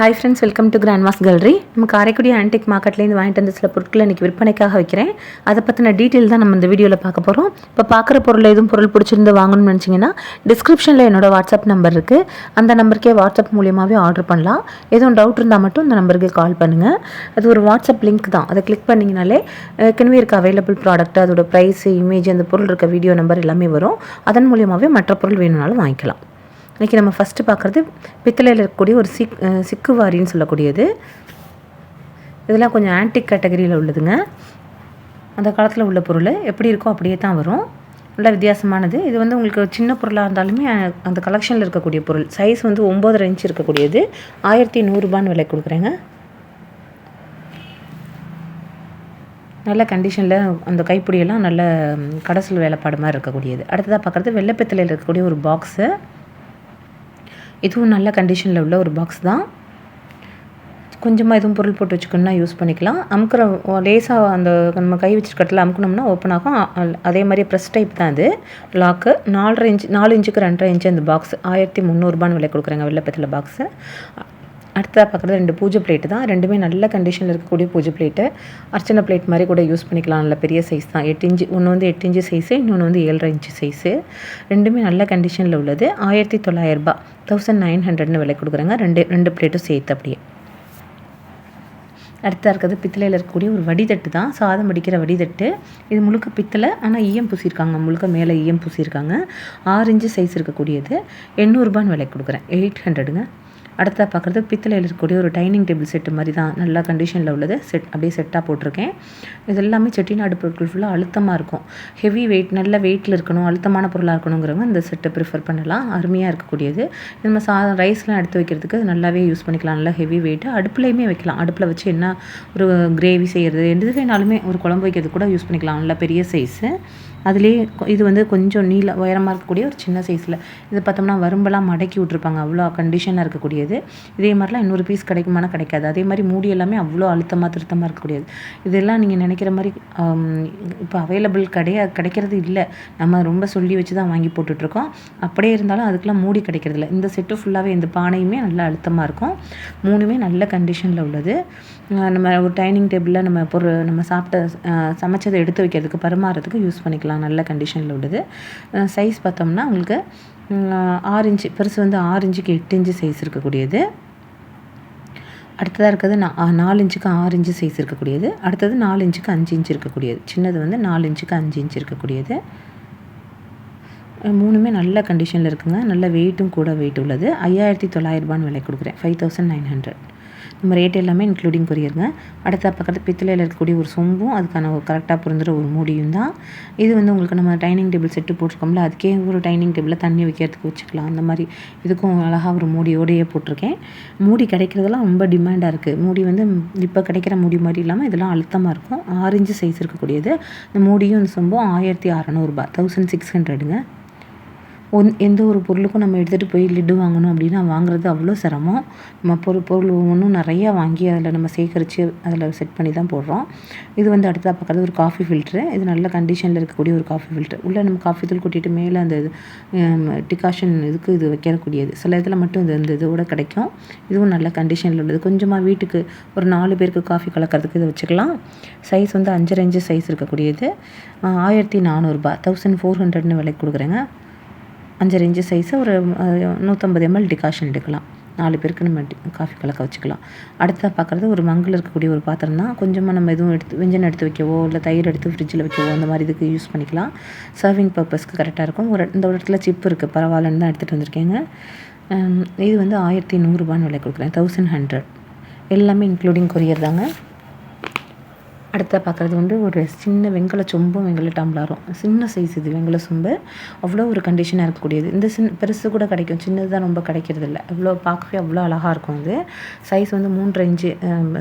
Hi friends welcome to grandma's gallery நம்ம Karaikudi antique மார்க்கெட்லேருந்து வாங்கிட்டு வந்த சில பொருட்களை இன்றைக்கி விற்பனைக்காக வைக்கிறேன். அதை பற்றின டீட்டெயில் தான் நம்ம இந்த வீடியோவில் பார்க்க போகிறோம் இப்போ பார்க்குற பொருள் எதுவும் பொருள் பிடிச்சிருந்து வாங்கணும்னு நினச்சிங்கன்னா டிஸ்கிரிப்ஷனில் என்னோட வாட்ஸ்அப் நம்பர் இருக்குது அந்த நம்பருக்கே வாட்ஸ்அப் மூலியமாகவே ஆர்டர் பண்ணலாம். எதுவும் டவுட் இருந்தால் மட்டும் இந்த நம்பருக்கு கால் பண்ணுங்கள் அது ஒரு வாட்ஸ்அப் லிங்க் தான். அதை கிளிக் பண்ணிங்கனாலே ஏற்கனவே இருக்க அவைலபிள் ப்ராடக்ட் அதோட ப்ரைஸ் இமேஜ் அந்த பொருள் இருக்க வீடியோ நம்பர் எல்லாமே வரும். அதன் மூலியமாகவே மற்ற பொருள் வேணும்னாலும் வாங்கிக்கலாம். இன்றைக்கி நம்ம ஃபஸ்ட்டு பார்க்குறது பித்தளையில் இருக்கக்கூடிய ஒரு சிக் சிக்குவாரின்னு சொல்லக்கூடியது. இதெல்லாம் கொஞ்சம் ஆன்டிக் கேட்டகரியில் உள்ளதுங்க. அந்த காலத்தில் உள்ள பொருள் எப்படி இருக்கோ அப்படியே தான் வரும். நல்லா வித்தியாசமானது. இது வந்து உங்களுக்கு சின்ன பொருளாக இருந்தாலுமே அந்த கலெக்ஷனில் இருக்கக்கூடிய பொருள். சைஸ் வந்து ஒம்போதரை இன்ச் இருக்கக்கூடியது. ஆயிரத்தி நூறுரூபான்னு விலை கொடுக்குறேங்க. நல்ல கண்டிஷனில் அந்த கைப்பிடியெல்லாம் நல்ல கடைசல் வேலைப்பாடு மாதிரி இருக்கக்கூடியது. அடுத்ததாக பார்க்குறது வெள்ளைப்பித்தளையில் இருக்கக்கூடிய ஒரு பாக்ஸு இதுவும் நல்ல கண்டிஷனில் உள்ள ஒரு பாக்ஸ் தான். கொஞ்சமாக எதுவும் பொருள் போட்டு வச்சுக்கணும்னா யூஸ் பண்ணிக்கலாம். அமுக்கிற லேசாக அந்த நம்ம கை வச்சுருக்கட்டில் அமுக்கணும்னா ஓப்பன் ஆகும். அதே மாதிரி ப்ரெஸ் டைப் தான் அது லாக்கு நாலரை இன்ச் நாலு இன்ச்சுக்கு ரெண்டரை இன்ச்சு அந்த பாக்ஸ் ஆயிரத்தி முந்நூறுபான்னு விலை கொடுக்குறாங்க வெள்ளப்பத்தில் பாக்ஸு அடுத்ததாக பார்க்குறது ரெண்டு பூஜை பிளேட்டு தான். ரெண்டுமே நல்ல கண்டிஷனில் இருக்கக்கூடிய பூஜை பிளேட்டு அர்ச்சனை பிளேட் மாதிரி கூட யூஸ் பண்ணிக்கலாம். நல்ல பெரிய சைஸ் தான். எட்டு இன்ச்சு ஒன்று வந்து எட்டு இன்ச்சு சைஸு இன்னொன்று வந்து ஏழரை இன்ச்சு சைஸு ரெண்டுமே நல்ல கண்டிஷனில் உள்ளது. ஆயிரத்தி தொள்ளாயிரரூபா தௌசண்ட் நைன் ஹண்ட்ரட்னு விலை கொடுக்குறாங்க. ரெண்டு ரெண்டு பிளேட்டும் சேர்த்து அப்படியே. அடுத்தா இருக்கிறது பித்தளையில் இருக்கக்கூடிய ஒரு வடிதட்டு தான். சாதம் வடிக்கிற வடிதட்டு. இது முழுக்க பித்தளை ஆனால் ஈயம் பூசியிருக்காங்க. முழுக்க மேலே ஈயம் பூசியிருக்காங்க. ஆறு இன்ச்சு சைஸ் இருக்கக்கூடியது. எண்ணூறுபான்னு விலை கொடுக்குறேன். எயிட் ஹண்ட்ரடுங்க அடுத்த பார்க்குறது பித்தளையில் இருக்கக்கூடிய ஒரு டைனிங் டேபிள் செட்டு மாதிரி தான் நல்லா கண்டிஷனில் உள்ளது. செட் அப்படியே செட்டாக போட்டிருக்கேன். இது எல்லாமே செட்டிநாடு பொருட்கள் ஃபுல்லாக அழுத்தமாக இருக்கும். ஹெவி வெயிட் நல்ல வெயிட்டில் இருக்கணும் அழுத்தமான பொருளாக இருக்கணுங்கிறவங்க இந்த செட்டை ப்ரிஃபர் பண்ணலாம். அருமையாக இருக்கக்கூடியது. நம்ம சாதம் ரைஸ்லாம் எடுத்து வைக்கிறதுக்கு நல்லாவே யூஸ் பண்ணிக்கலாம். நல்லா ஹெவி வெயிட்டு அடுப்புலையுமே வைக்கலாம். அடுப்பில் வச்சு என்ன ஒரு கிரேவி செய்கிறது எது வேணாலுமே ஒரு குழம்பு வைக்கிறது கூட யூஸ் பண்ணிக்கலாம். நல்லா பெரிய சைஸு அதுலேயே இது வந்து கொஞ்சம் நீள உயரமாக இருக்கக்கூடிய ஒரு சின்ன சைஸில் இது பார்த்தோம்னா வரும்பெல்லாம் மடக்கி விட்ருப்பாங்க அவ்வளோ கண்டிஷனாக இருக்கக்கூடியது. இதே மாதிரிலாம் இன்னொரு பீஸ் கிடைக்குமானா கிடைக்காது. அதே மாதிரி மூடி எல்லாமே அவ்வளோ அழுத்தமாக திருத்தமாக இருக்கக்கூடியது. இதெல்லாம் நீங்கள் நினைக்கிற மாதிரி இப்போ அவைலபிள் கிடையா கிடைக்கிறது இல்லை. நம்ம ரொம்ப சொல்லி வச்சு தான் வாங்கி போட்டுட்ருக்கோம். அப்படியே இருந்தாலும் அதுக்கெலாம் மூடி கிடைக்கிறதில்ல. இந்த செட்டு ஃபுல்லாகவே இந்த பானையுமே நல்லா அழுத்தமாக இருக்கும். மூணுமே நல்ல கண்டிஷனில் உள்ளது. நம்ம ஒரு டைனிங் டேபிளில் நம்ம பொருள் நம்ம சாப்பிட்ட சமைச்சதை எடுத்து வைக்கிறதுக்கு பரிமாறதுக்கு யூஸ் பண்ணிக்கலாம். நல்ல கண்டிஷனில் உள்ளது. சைஸ் பார்த்தோம்னா உங்களுக்கு ஆறு இன்ச்சு பெருசு வந்து ஆறு இன்ச்சுக்கு எட்டு இன்ச்சு சைஸ் இருக்கக்கூடியது. அடுத்ததாக இருக்கிறது நா- நாலு இன்ச்சுக்கு ஆறு இன்ச்சு சைஸ் இருக்கக்கூடியது. அடுத்தது நாலு இன்ச்சுக்கு அஞ்சு இன்ச்சு இருக்கக்கூடியது. சின்னது வந்து நாலு இன்ச்சுக்கு அஞ்சு இன்ச்சு இருக்கக்கூடியது. மூணுமே நல்ல கண்டிஷனில் இருக்குங்க. நல்ல வெயிட்டும் கூட வெயிட் உள்ளது. ஐயாயிரத்தி தொள்ளாயிரரூபான்னு விலை கொடுக்குறேன். ஃபைவ் தௌசண்ட் நைன் ஹண்ட்ரட் நம்ம ரேட் எல்லாமே இன்க்ளூடிங் கொரியருங்க. அடுத்த பக்கத்து பித்தளையில் இருக்கக்கூடிய ஒரு சொம்பும் அதுக்கான ஒரு கரெக்டாக பொருந்துற ஒரு மூடியும் தான். இது வந்து உங்களுக்கு நம்ம டைனிங் டேபிள் செட்டு போட்டிருக்கோம்ல அதுக்கே ஒரு டைனிங் டேபிளில் தண்ணி வைக்கிறதுக்கு வச்சுக்கலாம். அந்த மாதிரி இதுக்கும் அழகாக ஒரு மூடியோடையே போட்டிருக்கேன். மூடி கிடைக்கிறதெல்லாம் ரொம்ப டிமாண்டாக இருக்குது மூடி வந்து இப்போ கிடைக்கிற மூடி மாதிரி இல்லாமல் இதெல்லாம் அழுத்தமாக இருக்கும். ஆரஞ்சு சைஸ் இருக்கக்கூடியது. இந்த மூடியும் இந்த சொம்பும் ஆயிரத்தி அறநூறுபா தௌசண்ட் சிக்ஸ் ஹண்ட்ரடுங்க ஒன் எந்த ஒரு பொருளுக்கும் நம்ம எடுத்துகிட்டு போய் லிட்டு வாங்கணும் அப்படின்னா வாங்குறது அவ்வளோ சிரமம். நம்ம பொருள் பொருள் ஒவ்வொன்றும் நிறையா வாங்கி அதில் நம்ம சேகரித்து அதில் செட் பண்ணி தான் போடுறோம். இது வந்து அடுத்ததாக பார்க்குறது ஒரு காஃபி ஃபில்ட்ரு இது நல்ல கண்டிஷனில் இருக்கக்கூடிய ஒரு காஃபி ஃபில்ட்ரு உள்ளே நம்ம காஃபி தூள் கொட்டிட்டு மேலே அந்த இது டிகாஷன் இதுக்கு இது வைக்கக்கூடியது. சில இதில் மட்டும் இது இந்த இதோட கிடைக்கும். இதுவும் நல்ல கண்டிஷனில் உள்ளது. கொஞ்சமாக வீட்டுக்கு ஒரு நாலு பேருக்கு காஃபி கலக்கிறதுக்கு இதை வச்சுக்கலாம். சைஸ் வந்து அஞ்சரை இன்ச்சு சைஸ் இருக்கக்கூடியது. ஆயிரத்தி நானூறுரூபா தௌசண்ட் ஃபோர் ஹண்ட்ரட்னு விலைக்கு கொடுக்குறேங்க. அஞ்சரை இன்ச்சு சைஸை ஒரு நூற்றம்பது எம்எல் டிகாஷன் எடுக்கலாம். நாலு பேருக்கு நம்ம காஃபி கலக்க வச்சுக்கலாம். அடுத்ததாக பார்க்குறது ஒரு மங்கில் இருக்கக்கூடிய ஒரு பாத்திரம் தான். கொஞ்சமாக நம்ம எதுவும் எடுத்து வெஞ்சன் எடுத்து வைக்கவோ இல்லை தயிர் எடுத்து ஃப்ரிட்ஜில் வைக்கவோ அந்த மாதிரி இதுக்கு யூஸ் பண்ணிக்கலாம். சர்விங் பர்பஸ்க்கு கரெக்டாக இருக்கும். ஒரு இந்த ஒரு இடத்துல சிப் இருக்குது பரவாயில்லன்னு தான் எடுத்துகிட்டு வந்திருக்கேங்க. இது வந்து ஆயிரத்தி நூறுரூபான்னு விலை கொடுக்குறேன். தௌசண்ட் ஹண்ட்ரட் எல்லாமே இன்க்ளூடிங் கொரியர் தாங்க. அடுத்த பார்க்குறது வந்து ஒரு சின்ன வெங்கல சொம்பும் வெங்கல டம்ளரும். சின்ன சைஸ் இது வெங்கல சொம்பு. அவ்வளோ ஒரு கண்டிஷனாக இருக்கக்கூடியது. இந்த சின்ன பெருசு கூட கிடைக்கும். சின்னது தான் ரொம்ப கிடைக்கிறது இல்லை அவ்வளோ பார்க்கவே அவ்வளோ அழகாக இருக்கும் அது. சைஸ் வந்து மூன்றரை இன்ச்சு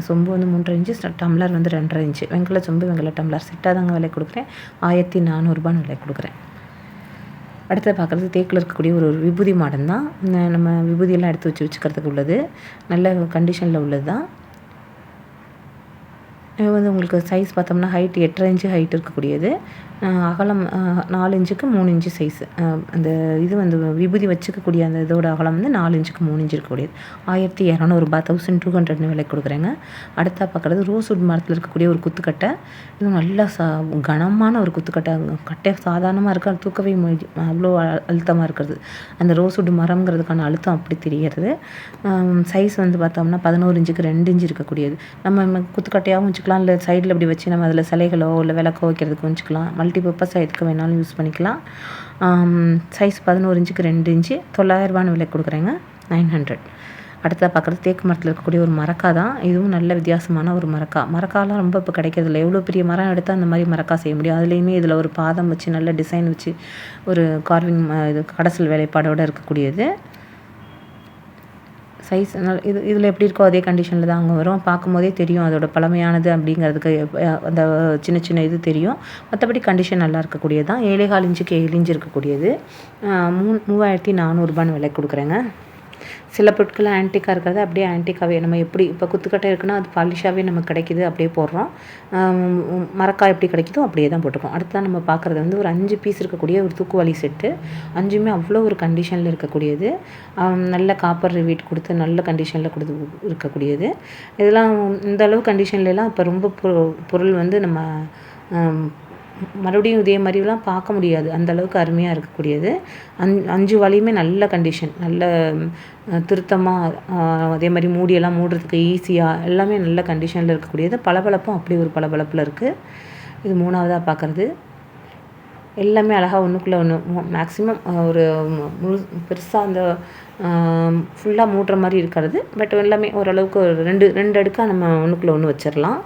சொம்பு வந்து மூன்றரை இன்ச்சு டம்ளர் வந்து ரெண்டரை இன்ச்சு வெங்கல சொம்பு வெங்கல டம்ளர். செட்டாக தாங்க விலை கொடுக்குறேன். ஆயிரத்தி நானூறுபான்னு விலை கொடுக்குறேன். அடுத்து பார்க்குறது தேக்கில் இருக்கக்கூடிய ஒரு ஒரு விபூதி மாடன் தான் இந்த நம்ம விபூதியெல்லாம் எடுத்து வச்சு வச்சுக்கிறதுக்கு உள்ளது. நல்ல கண்டிஷனில் உள்ளது தான் இது வந்து உங்களுக்கு சைஸ் பார்த்தோம்னா ஹைட் எட்டரை இன்ச்சு ஹைட் இருக்கக்கூடியது. அகலம் நாலு இன்ச்சுக்கு மூணு இன்ச்சு சைஸு அந்த இது வந்து விபூதி வச்சுக்கக்கூடிய அந்த இதோட அகலம் வந்து நாலு இன்ச்சுக்கு மூணு இன்ச்சு இருக்கக்கூடியது. ஆயிரத்தி இரநூறுபா தௌசண்ட் டூ ஹண்ட்ரட்னு விலை கொடுக்குறேங்க. அடுத்தா பார்க்குறது ரோஸ்வுட் மரத்தில் இருக்கக்கூடிய ஒரு குத்துக்கட்டை. இது நல்லா சா கனமான ஒரு குத்துக்கட்டை. கட்டை சாதாரணமாக இருக்க தூக்கவே அவ்வளோ அழுத்தமாக இருக்கிறது. அந்த ரோஸ்வுட் மரம்ங்கிறதுக்கான அழுத்தம் அப்படி தெரிகிறது. சைஸ் வந்து பார்த்தோம்னா பதினோரு இன்ச்சுக்கு ரெண்டு இன்ச்சு இருக்கக்கூடியது. நம்ம குத்துக்கட்டையாகவும் வச்சுக்கலாம். இல்லை சைடில் இப்படி வச்சு நம்ம அதில் சிலைகளோ இல்லை விளக்கோ வைக்கிறதுக்கு வச்சுக்கலாம். மல்டி பர்பஸ் எதுக்கு வேணாலும் யூஸ் பண்ணிக்கலாம். சைஸ் பதினோரு இன்ச்சுக்கு ரெண்டு இன்ச்சு. தொள்ளாயிரரூபான்னு விலை கொடுக்குறேங்க. Nine hundred. அடுத்ததாக பார்க்குறது தேக்கு மரத்தில் இருக்கக்கூடிய ஒரு மரக்கா தான். இதுவும் நல்ல வித்தியாசமான ஒரு மரக்கா மரக்காலாம் ரொம்ப இப்போ கிடைக்கிறதில்ல. எவ்வளோ பெரிய மரம் எடுத்தால் அந்த மாதிரி மரக்கா செய்ய முடியும்? அதுலேயுமே இதில் ஒரு பாதம் வச்சு நல்ல டிசைன் வச்சு ஒரு கார்விங் இது கடைசல் வேலைப்பாடோடு இருக்கக்கூடியது. சைஸ் இது இதில் எப்படி இருக்கோ அதே கண்டிஷனில் தான் அங்கே வரும். பார்க்கும்போதே தெரியும் அதோட பழமையானது அப்படிங்கிறதுக்கு அந்த சின்ன சின்ன இது தெரியும். மற்றபடி கண்டிஷன் நல்லா இருக்கக்கூடியது தான். ஏழேகால் இன்ச்சுக்கு ஏழு இன்ச்சு இருக்கக்கூடியது. மூ மூவாயிரத்தி நானூறுபான்னு விலை கொடுக்குறேங்க. சில பொருட்கள் ஆன்டிக்காக இருக்கிறது அப்படியே ஆன்டிக்காகவே நம்ம எப்படி இப்போ குத்துக்கட்டை இருக்குன்னா அது பாலிஷாகவே நமக்கு கிடைக்குது அப்படியே போடுறோம். மரக்காய் எப்படி கிடைக்குதோ அப்படியே தான் போட்டுக்கோம் அடுத்ததான் நம்ம பார்க்குறது வந்து ஒரு அஞ்சு பீஸ் இருக்கக்கூடிய ஒரு தூக்குவாளி செட்டு அஞ்சுமே அவ்வளோ ஒரு கண்டிஷனில் இருக்கக்கூடியது. நல்ல காப்பர் வீட் கொடுத்து நல்ல கண்டிஷனில் கொடுத்து இருக்கக்கூடியது. இதெல்லாம் இந்த அளவு கண்டிஷன்லலாம் இப்போ ரொம்ப பொ- பொருள் வந்து நம்ம மறுபடியும் இதே மாதிரிலாம் பார்க்க முடியாது. அந்தளவுக்கு அருமையாக இருக்கக்கூடியது. அஞ் அஞ்சு வலையுமே நல்ல கண்டிஷன் நல்ல திருத்தமாக அதே மாதிரி மூடியெல்லாம் மூடுறதுக்கு ஈஸியாக எல்லாமே நல்ல கண்டிஷனில் இருக்கக்கூடியது. பளபளப்பும் அப்படி ஒரு பளபளப்பில் இருக்குது இது மூணாவதாக பார்க்குறது. எல்லாமே அழகாக ஒன்றுக்குள்ளே ஒன்று மேக்ஸிமம் ஒரு முழு பெருசாக அந்த ஃபுல்லாக மூடுற மாதிரி இருக்கிறது. பட் எல்லாமே ஓரளவுக்கு ஒரு ரெண்டு ரெண்டு அடுக்காக நம்ம ஒன்றுக்குள்ளே ஒன்று வச்சிடலாம்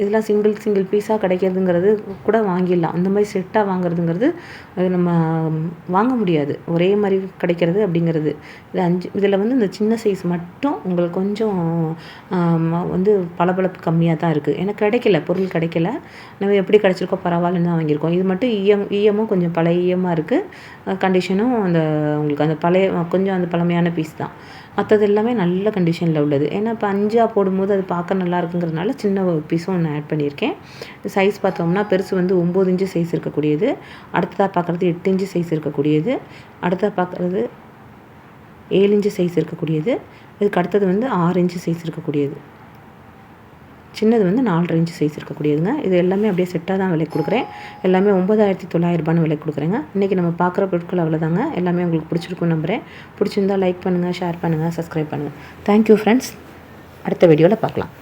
இதெல்லாம் சிங்கிள் சிங்கிள் பீஸாக கிடைக்கிறதுங்கிறது கூட வாங்கிடலாம். அந்த மாதிரி செட்டாக வாங்குறதுங்கிறது அது நம்ம வாங்க முடியாது. ஒரே மாதிரி கிடைக்கிறது அப்படிங்கிறது. இது அஞ்சு இதில் வந்து இந்த சின்ன சைஸ் மட்டும் உங்களுக்கு கொஞ்சம் வந்து பளபளப்பு கம்மியாக தான் இருக்குது எனக்கு கிடைக்கல பொருள் கிடைக்கல. நம்ம எப்படி கிடச்சிருக்கோ பரவாயில்லன்னு தான் வாங்கியிருக்கோம். இது மட்டும் ஈயம் ஈயமும் கொஞ்சம் பழைய ஈயமாக இருக்குது கண்டிஷனும் அந்த உங்களுக்கு அந்த பழைய கொஞ்சம் அந்த பழமையான பீஸ் தான். மற்றது எல்லாமே நல்ல கண்டிஷனில் உள்ளது. ஏன்னா இப்போ அஞ்சாக போடும்போது அது பார்க்க நல்லா இருக்குங்கிறதுனால சின்ன பீஸும் ஒன்று ஆட் பண்ணியிருக்கேன். சைஸ் பார்த்தோம்னா பெருசு வந்து ஒம்பது இன்ச்சு சைஸ் இருக்கக்கூடியது. அடுத்ததாக பார்க்குறது எட்டு இன்ச்சு சைஸ் இருக்கக்கூடியது. அடுத்ததாக பார்க்குறது ஏழு இன்ச்சு சைஸ் இருக்கக்கூடியது. இதுக்கு அடுத்தது வந்து ஆறு இன்ச்சு சைஸ் இருக்கக்கூடியது. சின்னது வந்து நாலரை இன்ச்சு சைஸ் இருக்கக்கூடியதுங்க. இது எல்லாமே அப்படியே செட்டாக தான் விலை கொடுக்குறேன். எல்லாமே ஒம்பதாயிரத்தி தொள்ளாயிரரூபான்னு விலை கொடுக்குறேங்க. இன்றைக்கி நம்ம பார்க்குற பொருட்கள் அவ்வளோதாங்க எல்லாமே உங்களுக்கு பிடிச்சிருக்கும் நம்புகிறேன் பிடிச்சிருந்தா லைக் பண்ணுங்கள் ஷேர் பண்ணுங்கள் சப்ஸ்கிரைப் பண்ணுங்கள் தேங்க்யூ ஃப்ரெண்ட்ஸ் அடுத்த வீடியோவில் பார்க்கலாம்.